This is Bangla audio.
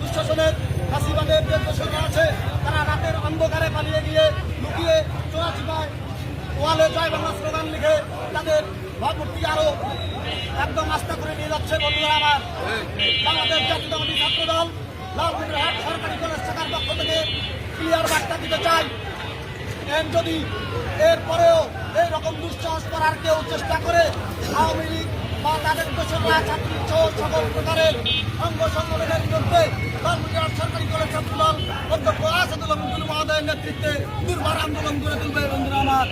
দুঃশাসনের ফাঁসিবাদের যে দোষরা আছে, তারা রাতের অন্ধকারে পালিয়ে গিয়ে লুকিয়ে চোরাচিপায় ওয়ালে জয় বাংলা স্লোগান লিখে তাদের ভাবমূর্তি আরও একদম আস্থা করে নিয়ে যাচ্ছে বন্ধুরা আমার। বাংলাদেশ জাতীয়তাবাদী ছাত্র দল লালমনিরহাট সরকারি কলেজ শাখার পক্ষ থেকে ক্লিয়ার বার্তা দিতে চাই। যদি এরপরেও এইরকম দুঃসাহস করার কেউ চেষ্টা করে, আওয়ামী লীগ বা তাদের দোষরা ছাত্রী সহ সকল প্রকারের অঙ্গ সংগঠনের وارتقوا اسد لهم كل ما ضيع نتيجه دور مرام لهم دور البيت عندنا